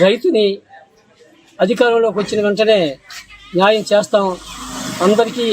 రైతుని అధికారంలోకి వచ్చిన వెంటనే న్యాయం చేస్తాం. అందరికీ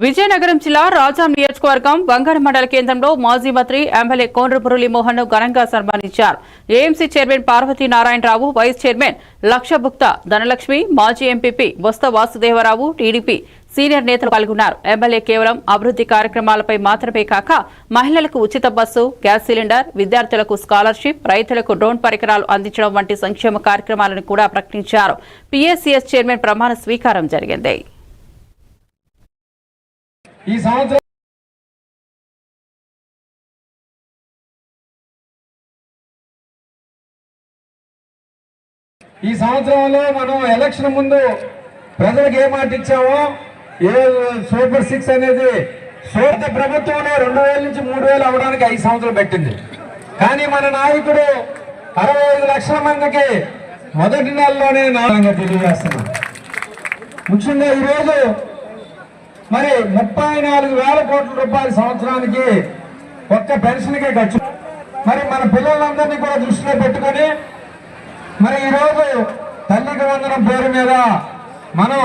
విజయనగరం జిల్లా రాజాం నియోజకవర్గం బంగారు మండల కేంద్రంలో మాజీ మంత్రి ఎమ్మెల్యే కోండ్ర మురళీ మోహన్ను ఘనంగా సన్మానించారు. AMC chairman Parvathi Narayanarao vice chairman లక్షభుక్త Dhanalakshmi మాజీ MPP Bosta Vasudevarao TDP senior నేతలు పాల్గొన్నారు. ఎమ్మెల్యే కేవలం అభివృద్ధి కార్యక్రమాలపై మాత్రమే కాక మహిళలకు ఉచిత బస్సు గ్యాస్ సిలిండర్ విద్యార్థులకు స్కాలర్షిప్ రైతులకు డ్రోన్ పరికరాలు అందించడం వంటి సంక్షేమ కార్యక్రమాలను కూడా ప్రకటించారు. పీఎస్సీఎస్ చైర్మన్ ప్రమాణ స్వీకారం జరిగింది. ఈ సంవత్సరం ఈ సంవత్సరంలో మనం ఎలక్షన్ ముందు ప్రజలకు ఏ మాట ఇచ్చామో ఏ సూపర్ సిక్స్ అనేది సోత ప్రభుత్వంలో రెండు వేల నుంచి మూడు వేలు అవడానికి ఐదు సంవత్సరాలు పెట్టింది. కానీ మన నాయకుడు అరవై ఐదు లక్షల మందికి మొదటి నెలలోనే నారంగా తెలియజేస్తున్నాం ముఖ్యంగా ఈరోజు మరి ముప్పై నాలుగు వేల కోట్ల రూపాయల సంవత్సరానికి ఒక్క పెన్షన్కే ఖర్చు. మరి మన పిల్లలందరినీ కూడా దృష్టిలో పెట్టుకొని మరి ఈరోజు తల్లికి వందనం పేరు మీద మనం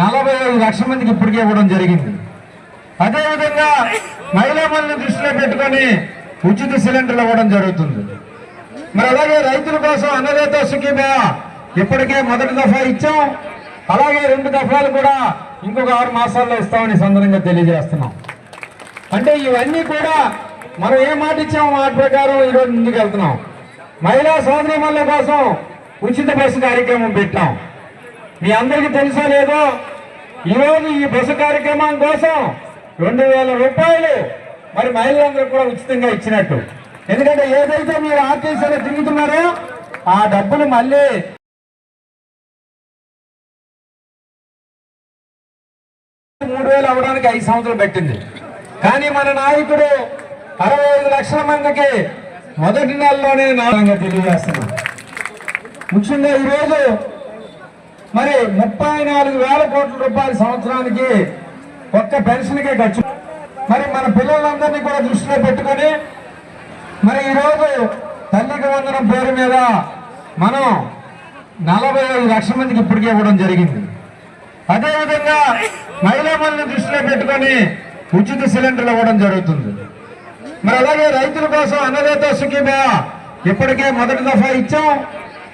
నలభై ఐదు లక్షల మందికి ఇప్పటికే ఇవ్వడం జరిగింది. అదేవిధంగా మహిళా మందిని దృష్టిలో పెట్టుకొని ఉచిత సిలిండర్లు ఇవ్వడం జరుగుతుంది. మరి అలాగే రైతుల కోసం అన్నదేత సుఖీమా ఇప్పటికే మొదటి దఫా ఇచ్చాం. అలాగే రెండు దఫాలు కూడా ఇంకొక ఆరు మాసాల్లో ఇస్తామని సందర్భంగా తెలియజేస్తున్నాం. అంటే ఇవన్నీ కూడా మనం ఏ మాట ఇచ్చామో మాట ప్రకారం ఈరోజు ముందుకు వెళ్తున్నాం మహిళా సోదరి కోసం ఉచిత బస్సు కార్యక్రమం పెట్టాం. మీ అందరికీ తెలుసా లేదో? ఈరోజు ఈ బస్సు కార్యక్రమం కోసం రెండు వేల రూపాయలు మరి మహిళలందరూ కూడా ఉచితంగా ఇచ్చినట్టు. ఎందుకంటే ఏదైతే మీరు ఆర్టీసీలో తిరుగుతున్నారో ఆ డబ్బులు మళ్ళీ మూడు వేలు అవడానికి ఐదు సంవత్సరాలు పెట్టింది. కానీ మన నాయకుడు అరవై ఐదు లక్షల మందికి మొదటి నెలలోనే నారంగా తెలియజేస్తున్నాం ముఖ్యంగా ఈరోజు మరి ముప్పై నాలుగు వేల కోట్ల రూపాయల సంవత్సరానికి ఒక్క పెన్షన్కే ఖర్చు. మరి మన పిల్లలందరినీ కూడా దృష్టిలో పెట్టుకొని మరి ఈరోజు తల్లికి వందనం పేరు మీద మనం నలభై ఐదు లక్షల మందికి ఇప్పటికే ఇవ్వడం జరిగింది. అదేవిధంగా మహిళా దృష్టిలో పెట్టుకొని ఉచిత సిలిండర్లు ఇవ్వడం జరుగుతుంది. మరి అలాగే రైతుల కోసం అన్నదాత సుఖీమా ఇప్పటికే మొదటి దఫా ఇచ్చాం.